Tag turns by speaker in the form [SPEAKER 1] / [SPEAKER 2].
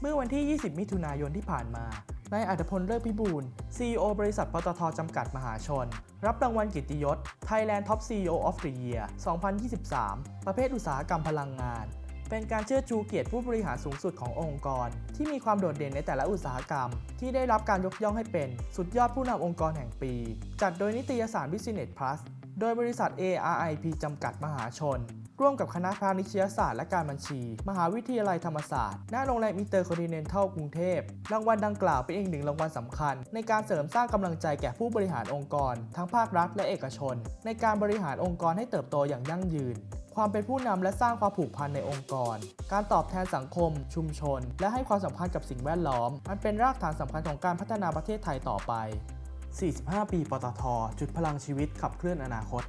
[SPEAKER 1] เมื่อวันที่ 20 มิถุนายนที่ผ่านมานายอัตพลเลิศพิบูล CEO บริษัทปตทจำกัดมหาชน รับรางวัลกียรติยศ Thailand Top CEO of the Year 2023 ประเภทอุตสาหกรรมพลังงาน เป็นการเชิดชูเกียรติผู้บริหารสูงสุดขององค์กร ที่มีความโดดเด่นในแต่ละอุตสาหกรรม ที่ได้รับการยกย่องให้เป็น สุดยอดผู้นำองค์กรแห่งปี จัดโดยนิตยสาร Business Plus โดยบริษัท ARIP จำกัดมหาชน ร่วมกับคณะพาณิชยศาสตร์และการบัญชี มหาวิทยาลัยธรรมศาสตร์ ณ โรงแรมอินเตอร์คอนติเนนทัลกรุงเทพ รางวัลดังกล่าวเป็นอีกหนึ่งรางวัลสำคัญ ในการเสริมสร้างกำลังใจแก่ผู้บริหารองค์กร ทั้งภาครัฐและเอกชน ในการบริหารองค์กรให้เติบโตอย่างยั่งยืน ความเป็นผู้นำและสร้างความผูกพันในองค์กร การตอบแทนสังคม ชุมชน และให้ความสำคัญกับสิ่งแวดล้อมมันเป็นรากฐานสำคัญของการพัฒนาประเทศไทยต่อไป 45 ปี ปตท จุดพลังชีวิตขับเคลื่อนอนาคต